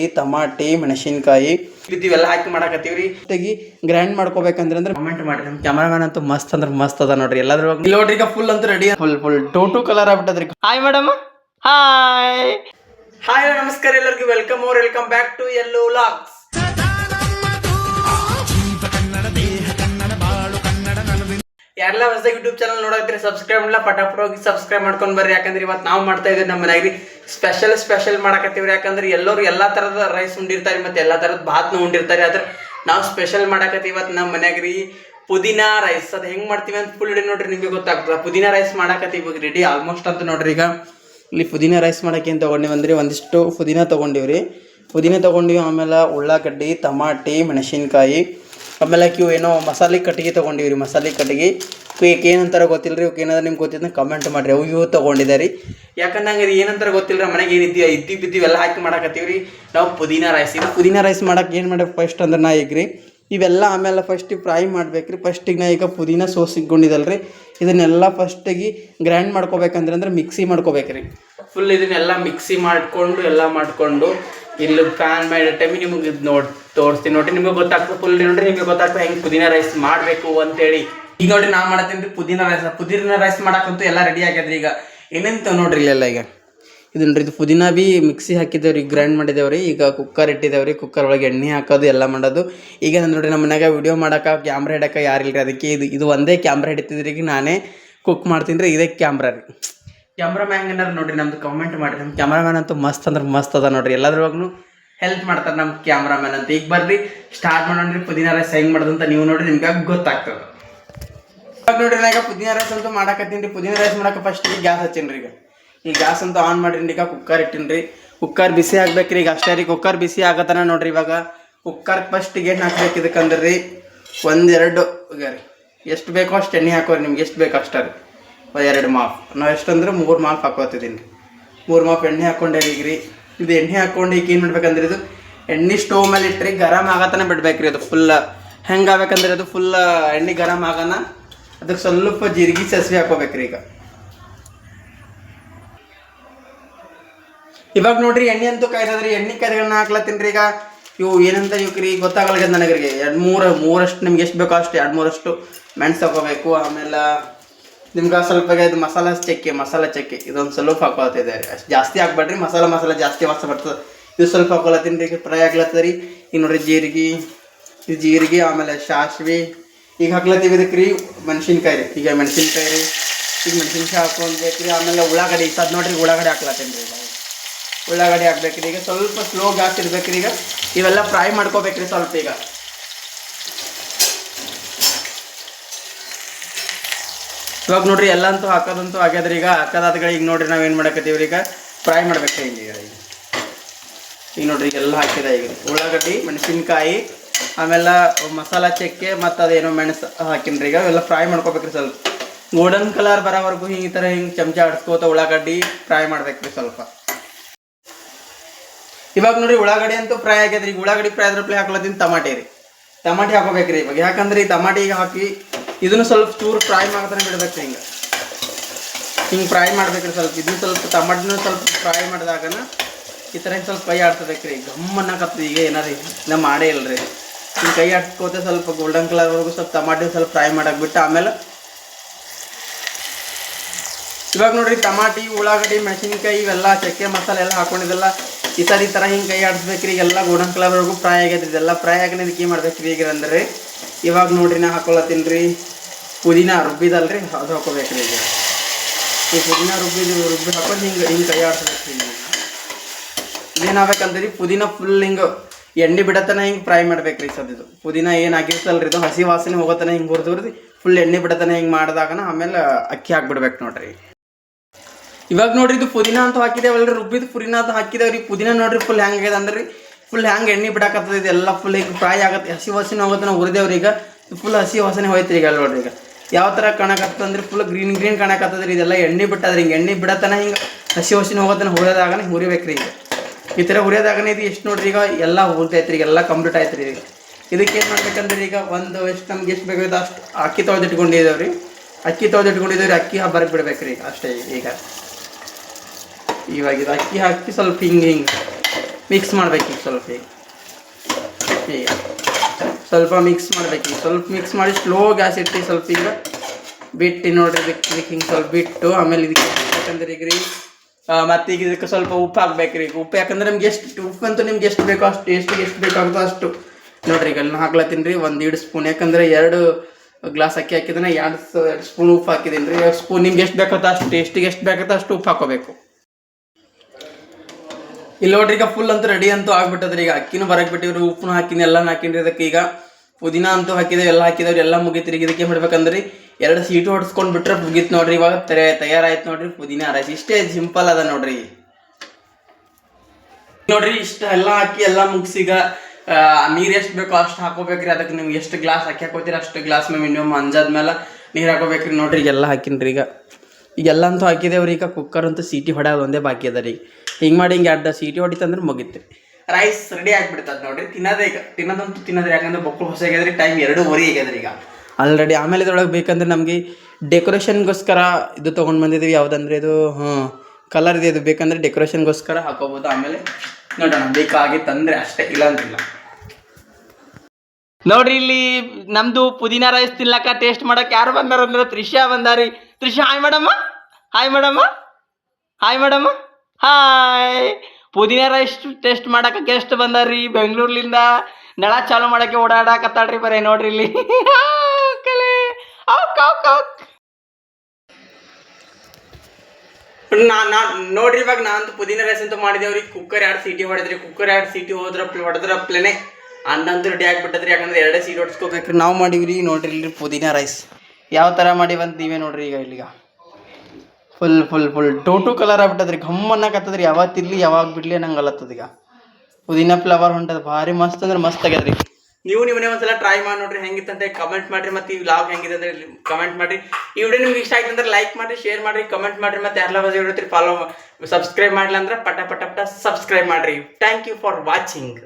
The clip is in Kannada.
ಈ ಟಮಾಟಿ ಮೆಣಸಿನ್ಕಾಯಿ. ಇವೆಲ್ಲ ಹಾಕಿ ಮಾಡಾಕತ್ತೀವ್ರಿ. ತೆಗಿ ಗ್ರೈಂಡ್ ಮಾಡ್ಕೋಬೇಕಂದ್ರೆ ಅಂದ್ರೆ ಕಮೆಂಟ್ ಮಾಡಿ ನಮ್ಮ ಕ್ಯಾಮರಾಮನ್ ಅಂತೂ ಮಸ್ತ್ ಅಂದ್ರೆ ಮಸ್ತ್ ಅದ ನೋಡ್ರಿ. ಎಲ್ಲಾದ್ರೂ ಇಲ್ಲಿ ನೋಡ್ರಿ ಈಗ ಫುಲ್ ಅಂತ ready full full two two colour ಆಗ್ಬಿಟ್ಟದ್ರಿ. Hi madam hi hi ನಮಸ್ಕಾರ ಎಲ್ಲರಿಗೂ. Welcome or welcome back to ಎಲ್ಲೋ ಲಾಕ್ಸ್ ಯಾರೆಲ್ಲ ಹೊಸ ಯೂಟ್ಯೂಬ್ ಚಾನಲ್ ನೋಡತ್ತೀರಿ ಸಬ್ಸ್ಕ್ರೈಬ್ ಇಲ್ಲ ಪಟಾಪಟ ಹೋಗಿ ಸಬ್ಸ್ಕ್ರೈಬ್ ಮಾಡ್ಕೊಂಡು ಬರ್ರಿ. ಯಾಕಂದ್ರೆ ಇವತ್ತು ನಾವು ಮಾಡ್ತಾ ಇದ್ದೀವಿ ನಮ್ಮ ಮನೆಯಾಗಿ ಸ್ಪೆಷಲ್ ಸ್ಪೆಷಲ್ ಮಾಡಕತ್ತೀವ್ರಿ. ಯಾಕಂದ್ರೆ ಎಲ್ಲರೂ ಎಲ್ಲ ಥರದ ರೈಸ್ ಉಂಡಿರ್ತಾರೆ ಮತ್ತು ಎಲ್ಲ ಥರದ ಭಾತ್ನ ಉಂಡಿರ್ತಾರೆ. ಆದ್ರೆ ನಾವು ಸ್ಪೆಷಲ್ ಮಾಡಕತ್ತೀವಿ ಇವತ್ತು ನಮ್ಮ ಮನ್ಯಾಗ್ರಿ ಪುದೀನಾ ರೈಸ್ ಅದು ಹೆಂಗೆ ಮಾಡ್ತೀವಿ ಅಂತ ಫುಲ್ ಇಡೀ ನೋಡ್ರಿ, ನಿಮಗೆ ಗೊತ್ತಾಗ್ತದೆ. ಪುದೀನಾ ರೈಸ್ ಮಾಡಕತ್ತೀವಿ ರೆಡಿ ಆಲ್ಮೋಸ್ಟ್ ಅಂತ ನೋಡ್ರಿ ಈಗ. ಇಲ್ಲಿ ಪುದೀನಾ ರೈಸ್ ಮಾಡಕ್ಕೆ ಏನು ತೊಗೊಂಡಿವಂದ್ರಿ ಒಂದಿಷ್ಟು ಪುದೀನ ತೊಗೊಂಡಿವ್ರಿ. ಪುದೀನ ತೊಗೊಂಡಿವಿ ಆಮೇಲೆ ಉಳ್ಳಾಗಡ್ಡಿ, ಟಮಾಟಿ, ಮೆಣಸಿನ್ಕಾಯಿ ಆಮೇಲೆ ಇವು ಏನೋ ಮಸಾಲೆ ಕಟ್ಟಿಗೆ ತೊಗೊಂಡಿವ್ರಿ, ಮಸಾಲೆ ಕಟ್ಟಿಗೆ. ಇವಕ್ಕೆ ಏನಂತಾರ ಗೊತ್ತಿಲ್ಲ ರೀ ಇವಕ್ಕೆ ಏನಾದ್ರು ನಿಮ್ಗೆ ಗೊತ್ತಿದ್ದ ಕಮೆಂಟ್ ಮಾಡಿರಿ. ಅವು ಇವು ತೊಗೊಂಡಿದೆ ರೀ. ಯಾಕಂದ್ರೆ ನಂಗೆ ಅದು ಏನಂತಾರ ಗೊತ್ತಿಲ್ಲ ಮನೆಗೆ ಏನಿದ್ದೀವಿ ಇದ್ದೀವಿ ಬಿದ್ದೀವಿ ಎಲ್ಲ ಹಾಕಿ ಮಾಡಕತ್ತೀವಿ ರೀ ನಾವು ಪುದೀನ ರೈಸ್ ಇದು ಪುದೀನ ರೈಸ್ ಮಾಡಕ್ಕೆ ಏನು ಮಾಡ್ಬೇಕು ಫಸ್ಟ್ ಅಂದ್ರೆ ನಾ ಈಗ ರೀ. ಇವೆಲ್ಲ ಆಮೇಲೆ ಫಸ್ಟ್ ಫ್ರೈ ಮಾಡ್ಬೇಕು ರೀ. ಫಸ್ಟಿಗೆ ನಾ ಈಗ ಪುದೀನ ಸೋಸ್ ಇಟ್ಕೊಂಡಿದ್ದಲ್ರಿ ಇದನ್ನೆಲ್ಲ ಫಸ್ಟಿಗೆ ಗ್ರೈಂಡ್ ಮಾಡ್ಕೋಬೇಕಂದ್ರೆ ಅಂದ್ರೆ ಮಿಕ್ಸಿ ಮಾಡ್ಕೋಬೇಕು ರೀ. ಫುಲ್ ಇದನ್ನೆಲ್ಲ ಮಿಕ್ಸಿ ಮಾಡಿಕೊಂಡು, ಎಲ್ಲ ಮಾಡಿಕೊಂಡು ಇಲ್ಲಿ ಫ್ಯಾನ್ ಮಾಡೋ ಟೈಮಿಗೆ ನಿಮಗೆ ಇದು ನೋಡಿ ತೋರಿಸ್ತೀನಿ ನೋಡ್ರಿ. ನಿಮಗೆ ಗೊತ್ತಾಗ್ತದೆ ಫುಲ್ ನೋಡ್ರಿ, ನಿಮಗೆ ಗೊತ್ತಾಗ್ತದೆ ಹೆಂಗೆ ಪುದೀನ ರೈಸ್ ಮಾಡಬೇಕು ಅಂತೇಳಿ. ಈಗ ನೋಡ್ರಿ ನಾ ಮಾಡತ್ತೀನಿ ಪುದೀನ ರೈಸ್ ಪುದೀನ ರೈಸ್ ಮಾಡಕ್ಕಂತೂ ಎಲ್ಲ ರೆಡಿ ಆಗ್ಯದ್ರಿ ಈಗ. ಏನೇನು ನೋಡ್ರಿ ಇಲ್ಲೆಲ್ಲ ಈಗ? ಇದು ನೋಡ್ರಿ, ಇದು ಪುದೀನ ಬಿ ಮಿಕ್ಸಿ ಹಾಕಿದ್ದೇವ್ರಿ ಗ್ರೈಂಡ್ ಮಾಡಿದೇವ್ರಿ ಈಗ ಕುಕ್ಕರ್ ಇಟ್ಟಿದ್ದೇವ್ರಿ ಕುಕ್ಕರ್ ಒಳಗೆ ಎಣ್ಣೆ ಹಾಕೋದು, ಎಲ್ಲ ಮಾಡೋದು. ಈಗ ನೋಡ್ರಿ, ನಮ್ಮ ಮನ್ಯಾಗ ವಿಡಿಯೋ ಮಾಡೋಕೆ ಕ್ಯಾಮ್ರಾ ಹಿಡಕ್ಕೆ ರೀ ಅದಕ್ಕೆ ಇದು ಇದು ಒಂದೇ ಕ್ಯಾಮ್ರಾ ಹಿಡಿತಿದ್ರಿ ಈಗ ನಾನೇ ಕುಕ್ ಮಾಡ್ತೀನಿ ರೀ, ಇದೇ ಕ್ಯಾಮ್ರಾ ರೀ. ಕ್ಯಾಮ್ರಾ ಮ್ಯಾನ್ ಏನಾರು ನೋಡ್ರಿ, ನಮ್ದು ಕಮೆಂಟ್ ಮಾಡಿ ನಮ್ಮ ಕ್ಯಾಮ್ರಾಮ್ಯಾನ್ ಅಂತೂ ಮಸ್ತ್ ಅಂದ್ರೆ ಮಸ್ತ್ ಅದ ನೋಡ್ರಿ. ಎಲ್ಲದ್ರೊಳಗೂ ಹೆಲ್ಪ್ ಮಾಡ್ತಾರೆ ನಮ್ಮ ಕ್ಯಾಮ್ರಾಮ್ಯಾನ್ ಅಂತ. ಈಗ ಬರ್ರಿ ಸ್ಟಾರ್ಟ್ ಮಾಡೋಣ್ರಿ ಪುದೀನ ರೈಸ್ ಹೆಂಗ್ ಮಾಡೋದು ಅಂತ ನೀವು ನೋಡ್ರಿ, ನಿಮ್ಗೆ ಗೊತ್ತಾಗ್ತದೆ. ಇವಾಗ ನೋಡ್ರಿ ನಾ ಈಗ ಪುದೀನ ರೈಸ್ ಅಂತೂ ಮಾಡಾಕತ್ತೀನಿ ರೀ. ಪುದೀನ ರೈಸ್ ಮಾಡಕ್ಕೆ ಫಸ್ಟ್ ಗ್ಯಾಸ್ ಹಚ್ಚೀನಿ ಈಗ. ಈ ಗ್ಯಾಸ್ ಅಂತೂ ಆನ್ ಮಾಡಿರಿ ಈಗ. ಕುಕ್ಕರ್ ಇಟ್ಟಿನಿ ರೀ. ಕುಕ್ಕರ್ ಬಿಸಿ ಆಗ್ಬೇಕ್ರಿ ಈಗ ಅಷ್ಟೇ ರೀ. ಕುಕ್ಕರ್ ಬಿಸಿ ಆಗತನ ನೋಡ್ರಿ ಇವಾಗ. ಕುಕ್ಕರ್ ಫಸ್ಟ್ ಏನು ಹಾಕ್ಬೇಕು ಇದಕ್ಕಂದ್ರೆ ರೀ. ಒಂದೆರಡು ರೀ. ಎಷ್ಟು ಬೇಕೋ ಅಷ್ಟು ಎಣ್ಣೆ ಹಾಕೋರಿ ನಿಮ್ಗೆ. ಎಷ್ಟು ಬೇಕು ಅಷ್ಟೇ ರೀ. ಎರಡು ಮಾಫ್ ನಾವು ಎಷ್ಟಂದ್ರೆ ಮೂರು ಮಾಫ್ ಹಾಕೋತಿದ್ದೀನಿ ರೀ ಮೂರು ಮಾಫ್ ಎಣ್ಣೆ ಹಾಕೊಂಡೆ ರೀ. ಇದು ಎಣ್ಣೆ ಹಾಕೊಂಡು ಈಗ ಏನು ಮಾಡ್ಬೇಕಂದ್ರೆ ಇದು ಎಣ್ಣೆ ಸ್ಟೋವ್ ಮೇಲೆ ಗರಮ್ ಆಗೋತನ ಆಗತನ ಬಿಡ್ಬೇಕ್ರಿ ಅದು ಫುಲ್ ಹೆಂಗೆ ಆಗ್ಬೇಕಂದ್ರೆ ಅದು ಫುಲ್ ಎಣ್ಣೆ ಗರಮ್ ಆಗನ ಅದಕ್ಕೆ ಸ್ವಲ್ಪ ಜೀರಿಗೆ ಹಾಕ್ಕೊಬೇಕು ರೀ ಈಗ. ಇವಾಗ ನೋಡ್ರಿ ಎಣ್ಣೆ ಅಂತೂ ಕಾಯ್ತದ್ರಿ ಎಣ್ಣೆ ಕಾಯ್ದಗಳನ್ನ ಹಾಕ್ಲತ್ತೀನಿ ರೀ ಈಗ. ಇವು ಏನಂತ ಇವಕ್ರಿ ಗೊತ್ತಾಗಲ್ಲ ನನಗೆ ಎರಡು ಮೂರು, ಮೂರಷ್ಟು ನಿಮ್ಗೆ ಎಷ್ಟು ಬೇಕೋ ಅಷ್ಟು. ಎರಡು ಮೂರಷ್ಟು ಮೆಣಸು ಹಾಕೋಬೇಕು, ಆಮೇಲೆ ನಿಮ್ಗೆ ಸ್ವಲ್ಪ ಇದು ಮಸಾಲ ಚಕ್ಕೆ ಮಸಾಲ ಚಕ್ಕೆ, ಇದೊಂದು ಸ್ವಲ್ಪ ಹಾಕೊಳ್ತಿದೆ ಅಷ್ಟು ಜಾಸ್ತಿ ಹಾಕ್ಬೇಡ್ರಿ ಮಸಾಲ ಮಸಾಲ ಜಾಸ್ತಿ ವಾಸ ಬರ್ತದೆ. ಇದು ಸ್ವಲ್ಪ ಹಾಕೊಳತ್ತೀನಿ ರೀ ಫ್ರೈ ಆಗ್ಲತ್ತದ ರೀ. ಈಗ ನೋಡ್ರಿ ಜೀರಿಗೆ, ಇದು ಜೀರಿಗೆ, ಆಮೇಲೆ ಸಾಸ್ವೆ. ಈಗ ಹಾಕ್ಲತ್ತೀವಿ ಇದಕ್ಕೆ ರೀ ಮೆಣಸಿನ್ಕಾಯಿ ರೀ. ಈಗ ಮೆಣಸಿನ್ಕಾಯಿ ರೀ, ಈಗ ಮೆಣಸಿನ್ಕಾಯಿ ಹಾಕೊಂಡ್ಬೇಕು ರೀ. ಆಮೇಲೆ ಉಳ್ಳಾಗಡ್ಡಿ ಸದ್ ನೋಡ್ರಿ ಉಳ್ಳಾಗಡ್ಡಿ ಹಾಕ್ಲತ್ತೀನಿ ರೀ. ಉಳ್ಳಾಗಡ್ಡಿ ಹಾಕ್ಬೇಕ್ರಿ ಈಗ ಸ್ವಲ್ಪ ಸ್ಲೋ ಗ್ಯಾಸ್ ಇರ್ಬೇಕ್ರಿ ಈಗ. ಇವೆಲ್ಲ ಫ್ರೈ ಮಾಡ್ಕೋಬೇಕ್ರಿ ಸ್ವಲ್ಪ ಈಗ. ಇವಾಗ ನೋಡ್ರಿ ಎಲ್ಲ ಅಂತೂ ಹಾಕೋದಂತೂ ಆಗ್ಯದ್ರಿ. ಈಗ ಹಾಕೋದಾದ್ಗಳು ಈಗ ನೋಡ್ರಿ ನಾವೇನು ಮಾಡಕತ್ತೀವಿ ಈಗ? ಫ್ರೈ ಮಾಡ್ಬೇಕು ಈಗ. ಈಗ ನೋಡ್ರಿ ಎಲ್ಲ ಹಾಕಿದೆ ಈಗ. ಉಳ್ಳಾಗಡ್ಡಿ, ಮೆಣಸಿನ್ಕಾಯಿ, ಆಮೇಲೆ ಮಸಾಲ ಚಕ್ಕೆ ಮತ್ತು ಅದೇನೋ ಮೆಣಸು ಹಾಕಿನ್ರಿ. ಈಗ ಎಲ್ಲ ಫ್ರೈ ಮಾಡ್ಕೋಬೇಕ್ರಿ ಸ್ವಲ್ಪ. ಗೋಲ್ಡನ್ ಕಲರ್ ಬರೋವರೆಗೂ ಹಿಂಗೆ ಈ ಥರ ಹಿಂಗೆ ಚಮಚ ಆಡಿಸ್ಕೋತ ಉಳ್ಳಾಗಡ್ಡಿ ಫ್ರೈ ಮಾಡ್ಬೇಕ್ರಿ ಸ್ವಲ್ಪ. ಇವಾಗ ನೋಡ್ರಿ, ಉಳ್ಳಾಗಡ್ಡಿ ಅಂತೂ ಫ್ರೈ ಆಗ್ಯದ್ರಿ. ಈಗ ಉಳ್ಳಾಗಡ್ಡಿ ಫ್ರೈ ಆದ್ರೆ ಪ್ಲೇ ಹಾಕ್ಲತ್ತೀನಿ ಟಮಾಟೆ ರೀ. ಟಮಾಟೆ ಹಾಕೋಬೇಕ್ರಿ ಇವಾಗ. ಯಾಕಂದ್ರೆ ಈ ಟಮಾಟೆ ಈಗ ಹಾಕಿ ಇದನ್ನು ಸ್ವಲ್ಪ ಚೂರು ಫ್ರೈ ಮಾಡ್ತಾನೆ ಬಿಡ್ಬೇಕು ಹಿಂಗೆ. ಹಿಂಗೆ ಫ್ರೈ ಮಾಡ್ಬೇಕ್ರಿ ಸ್ವಲ್ಪ. ಇದನ್ನು ಸ್ವಲ್ಪ ಟಮಾಟಿನೂ ಸ್ವಲ್ಪ ಫ್ರೈ ಮಾಡಿದಾಗನ ಈ ಥರ ಸ್ವಲ್ಪ ಕೈ ಆಡ್ತದಕ್ರಿ ಗಮ್ ಅನ್ನಕತ್ತದ ಈಗ ಏನಾರೀ ನಾ ಮಾಡೇ ಇಲ್ರಿ. ಹಿಂಗೆ ಕೈ ಆಡ್ಕೋತ ಸ್ವಲ್ಪ ಗೋಲ್ಡನ್ ಕಲರ್ವರೆಗೂ ಸ್ವಲ್ಪ ಟಮಾಟೆ ಸ್ವಲ್ಪ ಫ್ರೈ ಮಾಡಾಕ್ಬಿಟ್ಟು ಆಮೇಲೆ ಇವಾಗ ನೋಡ್ರಿ ಟಮಾಟಿ, ಉಳ್ಳಾಗಡ್ಡಿ, ಮೆಣಸಿನ್ಕಾಯಿ, ಇವೆಲ್ಲ ಚಕ್ಕೆ ಮಸಾಲೆ ಎಲ್ಲ ಹಾಕೊಂಡಿದ್ದೆಲ್ಲ ಈ ಸರಿ ಈ ಥರ ಹಿಂಗೆ ಕೈ ಆಡಿಸ್ಬೇಕ್ರಿ. ಈಗೆಲ್ಲ ಗೋಡನ್ ಕಲರ್ವರೆಗೂ ಫ್ರೈ ಆಗೈತೆ ಇದೆಲ್ಲ ಫ್ರೈ ಆಗಿನ ಇದಕ್ಕೆ ಮಾಡ್ಬೇಕ್ರಿ ಈಗ ಅಂದ್ರೆ ಇವಾಗ ನೋಡ್ರಿ ನಾ ಹಾಕೊಳತ್ತೀನಿ ರೀ ಪುದೀನ ರುಬ್ಬಿದಲ್ರಿ ಅದು ಹಾಕೋಬೇಕ್ರಿ ಈಗ. ಈ ಪುದೀನ ರುಬ್ಬಿದ ರುಬ್ಬಿ ಹಾಕೊಂಡು ಹಿಂಗೆ ಹಿಂಗೆ ಕೈ ಆಡಿಸ್ಬೇಕ್ರಿ ಇದೇನಾಗ್ಬೇಕಂದ್ರಿ ಪುದೀನ ಫುಲ್ ಹಿಂಗೆ ಎಣ್ಣೆ ಬಿಡತನ ಹಿಂಗೆ ಫ್ರೈ ಮಾಡ್ಬೇಕ್ರಿ ಸದ್ಯದು ಪುದೀನ ಏನು ಆಗಿರ್ತಲ್ರಿ ಇದು? ಹಸಿ ವಾಸನೆ ಹೋಗೋತನ ಹಿಂಗೆ ಹುರಿದು ಫುಲ್ ಎಣ್ಣೆ ಬಿಡತನ ಹಿಂಗೆ ಮಾಡಿದಾಗನ ಆಮೇಲೆ ಅಕ್ಕಿ ಹಾಕ್ಬಿಡ್ಬೇಕು ನೋಡ್ರಿ. ಇವಾಗ ನೋಡ್ರಿ ಇದು ಪುದೀನ ಅಂತ ಹಾಕಿದೇವಲ್ರಿ ರುಬ್ಬಿದ ಪುದೀನ ಅಂತ ಹಾಕಿದೇವ್ರಿ ಪುದೀನ ನೋಡ್ರಿ ಫುಲ್ ಹ್ಯಾಂಗ್ ಆಗ್ಯದ ಅಂದ್ರೆ. ಫುಲ್ ಹ್ಯಾಂಗ್ ಎಣ್ಣೆ ಬಿಡಾಕತ್ತದ, ಇದೆಲ್ಲ ಫುಲ್ ಈಗ ಫ್ರೈ ಆಗತ್ತೆ. ಹಸಿ ವಾಸನೆ ಹೋಗುತ್ತೆ, ನಾವು ಈಗ. ಫುಲ್ ಹಸಿ ವಾಸನೆ ಹೋಯ್ತು ಈಗ ನೋಡ್ರಿ ಈಗ. ಯಾವ ಥರ ಕಣಕತ್ತದ ಅಂದ್ರೆ ಫುಲ್ ಗ್ರೀನ್ ಗ್ರೀನ್ ಕಾಣಕತ್ತದ್ರಿ ಇದೆಲ್ಲ ಎಣ್ಣೆ ಬಿಟ್ಟದ್ರಿ ಹಿಂಗೆ ಎಣ್ಣೆ ಬಿಡತನ ಹಿಂಗೆ ಹಸಿ ವಾಸನೆ ಹೋಗೋತನ ಹುರಿಯೋದಾಗನ ಹುರಿಬೇಕ್ರಿ ಈಗ. ಈ ಥರ ಹುರಿಯೋದಾಗನೇ ಇದು ಎಷ್ಟು ನೋಡ್ರಿ ಈಗ ಎಲ್ಲ ಹುರಿತೈತ್ರಿ ಈಗ, ಎಲ್ಲ ಕಂಪ್ಲೀಟ್ ಆಯ್ತ್ರಿ ಈಗ. ಇದಕ್ಕೆ ಏನು ಮಾಡ್ಬೇಕಂದ್ರೆ ಈಗ ಒಂದು ಎಷ್ಟು ನಮ್ಗೆ ಎಷ್ಟು ಬೇಕಾಗಿದೆ ಅಷ್ಟು ಅಕ್ಕಿ ತೊಳೆದಿಟ್ಕೊಂಡಿದ್ದೇವೆ ರೀ ಅಕ್ಕಿ ತೊಳೆದಿಟ್ಕೊಂಡಿದ್ದೇವ್ರಿ ಅಕ್ಕಿ ಹಬ್ಬರಕ್ಕೆ ಬಿಡ್ಬೇಕ್ರಿ ಅಷ್ಟೇ ಈಗ. ಇವಾಗ ಇದು ಅಕ್ಕಿ ಹಾಕಿ ಸ್ವಲ್ಪ ಹಿಂಗೆ ಹಿಂಗೆ ಮಿಕ್ಸ್ ಮಾಡ್ಬೇಕು ಸ್ವಲ್ಪ ಈಗ ಸ್ವಲ್ಪ ಮಿಕ್ಸ್ ಮಾಡ್ಬೇಕು ಸ್ವಲ್ಪ ಮಿಕ್ಸ್ ಮಾಡಿ ಸ್ಲೋ ಗ್ಯಾಸ್ ಇಟ್ಟು ಸ್ವಲ್ಪ ಈಗ ಬಿಟ್ಟು ನೋಡಿರಿ ಇದಕ್ಕೆ ಇದಕ್ಕೆ ಹಿಂಗೆ ಸ್ವಲ್ಪ ಬಿಟ್ಟು ಆಮೇಲೆ ಇದಕ್ಕೆ ಯಾಕಂದ್ರೆ ಈಗ ರೀ ಮತ್ತು ಈಗ ಇದಕ್ಕೆ ಸ್ವಲ್ಪ ಉಪ್ಪು ಹಾಕ್ಬೇಕು ರೀ. ಉಪ್ಪು ಯಾಕಂದ್ರೆ ನಿಮ್ಗೆ ಎಷ್ಟು ಉಪ್ಪು ಅಂತೂ ನಿಮ್ಗೆ ಎಷ್ಟು ಬೇಕೋ ಅಷ್ಟು ಎಷ್ಟು ಎಷ್ಟು ಬೇಕಾಗುತ್ತೋ ಅಷ್ಟು. ನೋಡ್ರಿ ಈಗ ಅಲ್ಲಿ ಹಾಕ್ಲತ್ತೀನಿ ರೀ, ಒಂದು ಎರಡು ಸ್ಪೂನ್ ಯಾಕಂದ್ರೆ ಎರಡು ಗ್ಲಾಸ್ ಅಕ್ಕಿ ಹಾಕಿದ್ರೆ ಎರಡು ಎರಡು ಸ್ಪೂನ್ ಉಪ್ಪು ಹಾಕಿದ್ದೀನಿ ರೀ. ಸ್ಪೂನ್ ನಿಮ್ಗೆ ಎಷ್ಟು ಬೇಕೋ ಅಷ್ಟು ಟೇಸ್ಟಿಗೆ ಎಷ್ಟು ಬೇಕೋ ಅಷ್ಟು ಉಪ್ಪು ಹಾಕೋಬೇಕು ಇಲ್ಲಿ ನೋಡ್ರಿ ಈಗ ಫುಲ್ ಅಂತೂ ರೆಡಿ ಅಂತೂ ಆಗ್ಬಿಟ್ಟದ್ರಿ. ಈಗ ಅಕ್ಕಿನೂ ಬರಕ್ ಬಿಟ್ಟಿವ್ರಿ ಉಪ್ಪು ಹಾಕಿನಿ ಎಲ್ಲ ಹಾಕಿನ್ರಿ ಅದಕ್ಕೆ ಈಗ ಪುದೀನ ಅಂತೂ ಹಾಕಿದೆ, ಎಲ್ಲ ಹಾಕಿದವ್ರಿ, ಎಲ್ಲ ಮುಗಿತ್ರಿ. ಈಗ ಇದಕ್ಕೆ ಮಾಡ್ಬೇಕಂದ್ರಿ ಎರಡು ಸೀಟು ಹೊಡ್ಸ್ಕೊಂಡು ಬಿಟ್ರೆ ಮುಗೀತು ನೋಡ್ರಿ. ಇವಾಗ ತರೆ ತಯಾರಾಯ್ತು ನೋಡ್ರಿ ಪುದೀನ ರೈಸ್ ಇಷ್ಟೇ ಸಿಂಪಲ್ ಅದ ನೋಡ್ರಿ. ನೋಡ್ರಿ, ಇಷ್ಟ ಎಲ್ಲ ಹಾಕಿ, ಎಲ್ಲ ಮುಗಿಸಿಗ ನೀರು ಎಷ್ಟು ಬೇಕೋ ಅಷ್ಟು ಹಾಕೋಬೇಕ್ರಿ. ಅದಕ್ಕೆ ನೀವು ಎಷ್ಟು ಗ್ಲಾಸ್ ಹಾಕಿ ಹಾಕೋತೀರಿ ಅಷ್ಟು ಗ್ಲಾಸ್ ಮಿನಿಮಮ್ ಅಂಜಾದ್ಮೇಲೆ ನೀರು ಹಾಕೋಬೇಕ್ರಿ ನೋಡ್ರಿ. ಈಗೆಲ್ಲ ಹಾಕಿನ್ರಿ ಈಗ. ಈಗೆಲ್ಲ ಅಂತೂ ಹಾಕಿದೇವ್ರಿ ಈಗ ಕುಕ್ಕರ್ ಅಂತೂ ಸೀಟಿ ಹೊಡೆಯೋದು ಒಂದೇ ಬಾಕಿ ಅದ ರೀ. ಹಿಂಗೆ ಮಾಡಿ ಹಿಂಗೆ ಎರಡು ಸೀಟಿ ಹೊಡಿತಂದ್ರೆ ಮುಗೀತು ರೈಸ್ ರೆಡಿ ಆಗಿಬಿಡ್ತದೆ ನೋಡಿರಿ ತಿನ್ನೋದೇ ಈಗ ತಿನ್ನೋದಂತೂ ತಿನ್ನೋದ್ರಿ ಯಾಕಂದ್ರೆ ಬೊಕ್ಕಳು ಹೊಸ ಆಗ್ಯದ್ರಿ ಟೈಮ್ ಎರಡೂವರೆ ಆಗ್ಯದ್ರಿ ಈಗ. ಆಲ್ರೆಡಿ ಆಮೇಲೆ ಇದ್ರೊಳಗೆ ಬೇಕಂದ್ರೆ ನಮಗೆ ಡೆಕೋರೇಷನ್ಗೋಸ್ಕರ ಇದು ತೊಗೊಂಡು ಬಂದಿದ್ದೀವಿ ಯಾವುದಂದ್ರೆ ಇದು ಹಾಂ ಕಲರ್ ಇದೆ ಇದು ಬೇಕಂದ್ರೆ ಡೆಕೋರೇಷನ್ಗೋಸ್ಕರ ಹಾಕೋಬೋದು. ಆಮೇಲೆ ನೋಡೋಣ ಬೇಕಾಗಿತ್ತಂದ್ರೆ ಅಷ್ಟೇ ಇಲ್ಲ. ಅಂತಿಲ್ಲ ನೋಡ್ರಿ ಇಲ್ಲಿ ನಮ್ದು ಪುದೀನ ರೈಸ್ ತಿನ್ಲಕ್ಕ ಟೇಸ್ಟ್ ಮಾಡಕ್ ಯಾರು ಬಂದಾರ ಅಂದ್ರೆ Trisha ಬಂದಾರಿ. Trisha hi madam hi madam hi madam hi ಪುದೀನ ರೈಸ್ ಟೇಸ್ಟ್ ಮಾಡಕ್ಕೆ ಗೆಸ್ಟ್ ಬಂದಾರಿ ಬೆಂಗಳೂರ್ಲಿಂದ. ನಳ ಚಾಲು ಮಾಡಕ್ಕೆ ಓಡಾಡಕತ್ತಾಳ್ರಿ ಬರೀ ನೋಡ್ರಿ ಇಲ್ಲಿ. ನಾ ನಾ, ನೋಡ್ರಿ ಇವಾಗ ನಾನು ಪುದೀನ ರೈಸ್ ಅಂತ ಮಾಡಿದೇವ್ರಿ. ಕುಕ್ಕರ್ ಎರಡು ಸೀಟಿ ಹೊಡೆದ್ರಿ? ಕುಕ್ಕರ್ ಎರಡು ಸೀಟಿ ಹೋದ್ರ ಹೊಡೆದ್ರಪ್ಲೇನೆ ಅನ್ನಂತೂ ರೆಡಿ ಆಗ್ಬಿಟ್ಟದ್ರಿ ಯಾಕಂದ್ರೆ ಎರಡೇ ಸೀಟ್ ಹೊಡ್ಸ್ಕೋಬೇಕ್ರಿ. ನಾವು ಮಾಡಿವ್ರಿ ನೋಡ್ರಿ ಇಲ್ಲಿ ಪುದೀನ ರೈಸ್ ಯಾವ ಥರ ಮಾಡಿವಂತ ನೀವೇ ನೋಡ್ರಿ ಈಗ ಇಲ್ಲಿಗ. ಫುಲ್ ಫುಲ್ ಫುಲ್ ಟೋಟು ಕಲರ್ ಆಗ್ಬಿಟ್ಟದ್ರಿ ಘಮ್ ಅನ್ನಕತ್ತದ್ರಿ ಯಾವಾಗ ತಿರ್ಲಿ ಯಾವಾಗ ಬಿಡ್ಲಿ ನಂಗೆ ಅಲ್ಲತ್ತದ ಈಗ. ಪುದೀನ ಫ್ಲವರ್ ಹೊಂಟದ ಭಾರಿ ಮಸ್ತ್ ಅಂದ್ರೆ ಮಸ್ತ್ ಆಗ್ಯದ್ರಿ ನೀವು ನಿಮ್ಮನೆ ಒಂದ್ಸಲ ಟ್ರೈ ಮಾಡಿ ನೋಡ್ರಿ ಹೆಂಗಿತ್ತಂತೆ ಕಮೆಂಟ್ ಮಾಡ್ರಿ ಮತ್ತೆ ಈ ವ್ಲಾಗ್ ಹೆಂಗಿದೆ ಅಂದ್ರೆ ಕಮೆಂಟ್ ಮಾಡ್ರಿ. ಈ ವಿಡಿಯೋ ನಿಮ್ಗೆ ಇಷ್ಟ ಆಯ್ತು ಅಂದ್ರೆ ಲೈಕ್ ಮಾಡಿ ಶೇರ್ ಮಾಡಿ ಕಮೆಂಟ್ ಮಾಡ್ರಿ ಮತ್ತೆ ಎಲ್ಲ ಬಜೆ ಇಡ್ತೀರಿ ಫಾಲೋ ಸಬ್ಸ್ಕ್ರೈಬ್ ಮಾಡಿಲ್ಲ ಅಂದ್ರೆ ಪಟ ಪಟ ಪಟ ಸಬ್ಸ್ಕ್ರೈಬ್ ಮಾಡ್ರಿ. Thank you for watching